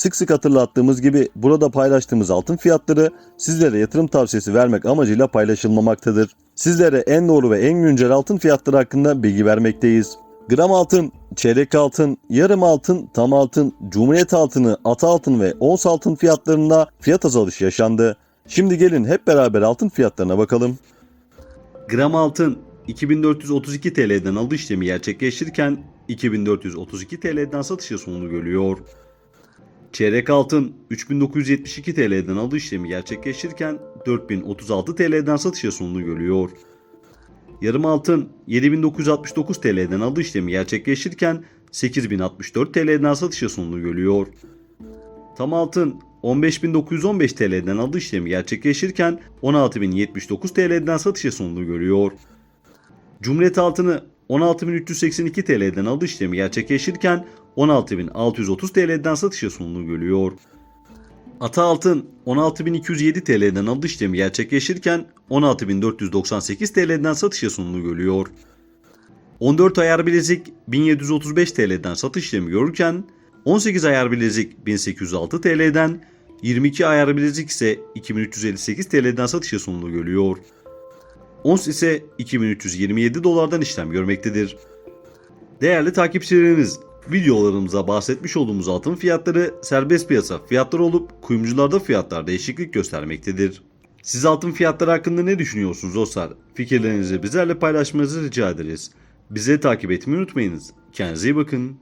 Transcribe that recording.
Sık sık hatırlattığımız gibi burada paylaştığımız altın fiyatları sizlere yatırım tavsiyesi vermek amacıyla paylaşılmamaktadır. Sizlere en doğru ve en güncel altın fiyatları hakkında bilgi vermekteyiz. Gram altın, çeyrek altın, yarım altın, tam altın, cumhuriyet altını, ata altın ve ons altın fiyatlarında fiyat azalışı yaşandı. Şimdi gelin hep beraber altın fiyatlarına bakalım. Gram altın 2432 TL'den alış işlemi gerçekleştirirken 2432 TL'den satışa sonunu görüyor. Çeyrek altın 3972 TL'den alış işlemi gerçekleştirirken 4036 TL'den satışa sonunu görüyor. Yarım altın 7969 TL'den alış işlemi gerçekleştirirken 8064 TL'den satışa sonunu görüyor. Tam altın 15.915 TL'den alış işlemi gerçekleştirirken 16.079 TL'den satışa sonunu görüyor. Cumhuriyet altını 16.382 TL'den alış işlemi gerçekleştirirken 16.630 TL'den satışa sonunu görüyor. Ata altın 16.207 TL'den alış işlemi gerçekleştirirken 16.498 TL'den satışa sonunu görüyor. 14 ayar bilezik 1735 TL'den satış işlemi görürken 18 ayar bilezik 1806 TL'den 22 ayar bilezik ise 2358 TL'den satışa sonunu görüyor. Ons ise 2327 dolardan işlem görmektedir. Değerli takipçilerimiz, videolarımıza bahsetmiş olduğumuz altın fiyatları serbest piyasa fiyatları olup kuyumcularda fiyatlar değişiklik göstermektedir. Siz altın fiyatları hakkında ne düşünüyorsunuz dostlar? Fikirlerinizi bizlerle paylaşmanızı rica ederiz. Bizi takip etmeyi unutmayınız. Kendinize iyi bakın.